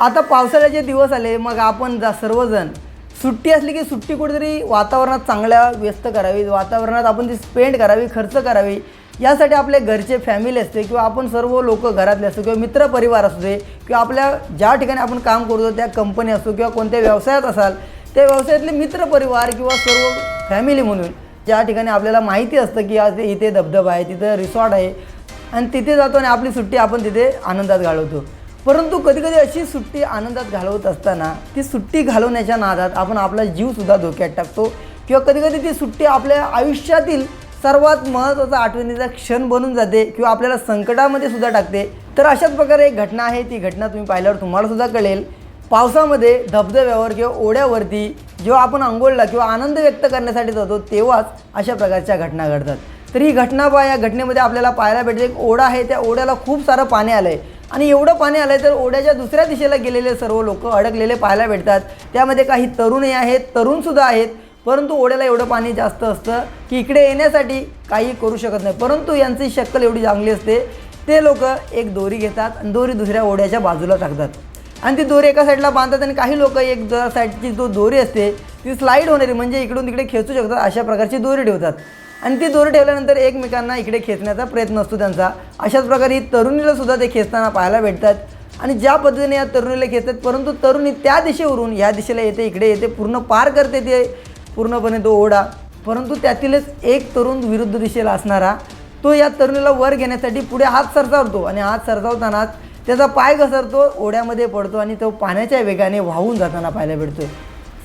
आता पावसाळ्याचे दिवस आले मग आपण जा सर्वजण सुट्टी असली की सुट्टी कुठेतरी वातावरणात चांगल्या व्यस्त करावी वातावरणात आपण ती स्पेंड करावी खर्च करावी यासाठी आपले घरचे फॅमिली असते किंवा आपण सर्व लोक घरातले असतो किंवा मित्रपरिवार असू दे किंवा आपल्या ज्या ठिकाणी आपण काम करतो त्या कंपनी असो किंवा कोणत्या व्यवसायात असाल त्या व्यवसायातले मित्रपरिवार किंवा सर्व फॅमिली म्हणून ज्या ठिकाणी आपल्याला माहिती असतं की आज इथे धबधबा आहे तिथं रिसॉर्ट आहे आणि तिथे जातो आणि आपली सुट्टी आपण तिथे आनंदात घालवतो. परंतु कधी कधी अशी सुट्टी आनंदात घालवत असताना ती सुट्टी घालवण्याच्या नादात आपण आपला जीवसुद्धा धोक्यात टाकतो. किंवा कधी कधी ती सुट्टी आपल्या आयुष्यातील सर्वात महत्त्वाचा आठवणीचा क्षण बनून जाते किंवा आपल्याला संकटामध्ये सुद्धा टाकते. तर अशाच प्रकारे एक घटना आहे ती घटना तुम्ही पाहिल्यावर तुम्हाला सुद्धा कळेल. पावसामध्ये धबधब्यावर किंवा ओढ्यावरती जेव्हा आपण आंघोळला किंवा आनंद व्यक्त करण्यासाठी जातो तेव्हाच अशा प्रकारच्या घटना घडतात. तर ही घटना पहा या घटनेमध्ये आपल्याला पाहायला भेटते एक ओढा आहे त्या ओढ्याला खूप सारं पाणी आलं आहे आणि एवढं पाणी आलं आहे तर ओढ्याच्या दुसऱ्या दिशेला गेलेले सर्व लोक अडकलेले पाहायला भेटतात. त्यामध्ये काही तरुणही आहेत तरुणसुद्धा आहेत. परंतु ओढ्याला एवढं पाणी जास्त असतं की इकडे येण्यासाठी काही करू शकत नाही. परंतु यांची शक्कल एवढी चांगली असते ते लोक एक दोरी घेतात आणि दोरी दुसऱ्या ओढ्याच्या बाजूला टाकतात. आणि ती दोरी एका साईडला बांधतात आणि काही लोक एक जरा साईडची जो दोरी असते ती स्लाईड होणारी म्हणजे इकडून तिकडे खेचू शकतात अशा प्रकारची दोरी ठेवतात. आणि ती दोरी ठेवल्यानंतर एकमेकांना इकडे खेचण्याचा प्रयत्न असतो त्यांचा. अशाच प्रकारे ही तरुणीला सुद्धा ते खेचताना पाहायला भेटतात. आणि ज्या पद्धतीने या तरुणीला खेचतात परंतु तरुणी त्या दिशेवरून या दिशेला येते इकडे येते पूर्ण पार करते ते पूर्णपणे तो ओढा. परंतु त्यातीलच एक तरुण विरुद्ध दिशेला असणारा तो या तरुणीला वर घेण्यासाठी पुढे हात सरसावतो. आणि हात सरसावतानाच त्याचा पाय घसरतो ओढ्यामध्ये पडतो आणि तो पाण्याच्या वेगाने वाहून जाताना पाहायला भेटतो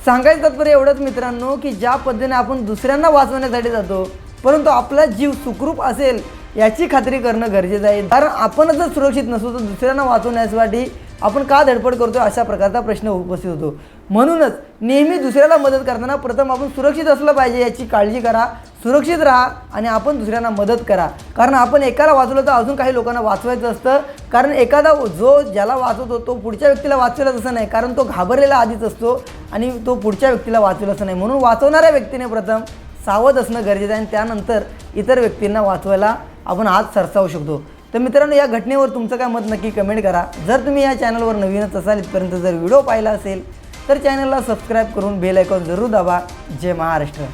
सांगायचं तात्पर्य एवढंच मित्रांनो की ज्या पद्धतीने आपण दुसऱ्यांना वाचवण्यासाठी जातो परंतु आपला जीव सुखरूप असेल याची खात्री करणं गरजेचं आहे. कारण आपणच जर सुरक्षित नसू तर दुसऱ्यांना वाचवण्यासाठी आपण का धडपड करतो अशा प्रकारचा प्रश्न उपस्थित होतो. म्हणूनच नेहमी दुसऱ्याला मदत करताना प्रथम आपण सुरक्षित असलं पाहिजे याची काळजी करा सुरक्षित राहा आणि आपण दुसऱ्यांना मदत करा. कारण आपण एकाला वाचवलं तर अजून काही लोकांना वाचवायचं असतं. कारण एखादा जो ज्याला वाचवतो तो पुढच्या व्यक्तीला वाचवेल असं नाही. कारण तो घाबरलेला आधीच असतो आणि तो पुढच्या व्यक्तीला वाचवेल असं नाही. म्हणून वाचवणाऱ्या व्यक्तीने प्रथम सावध असणं गरजेचं आहे आणि त्यानंतर इतर व्यक्तींना वाचवायला आपण हात सरसावू शकतो. तर मित्रांनो या घटनेवर तुमचं काय मत नक्की कमेंट करा. जर तुम्ही या चॅनलवर नवीनच असाल इथपर्यंत जर व्हिडिओ पाहिला असेल तर चॅनलला सबस्क्राईब करून बेल आयकॉन जरूर दाबा. जय महाराष्ट्र.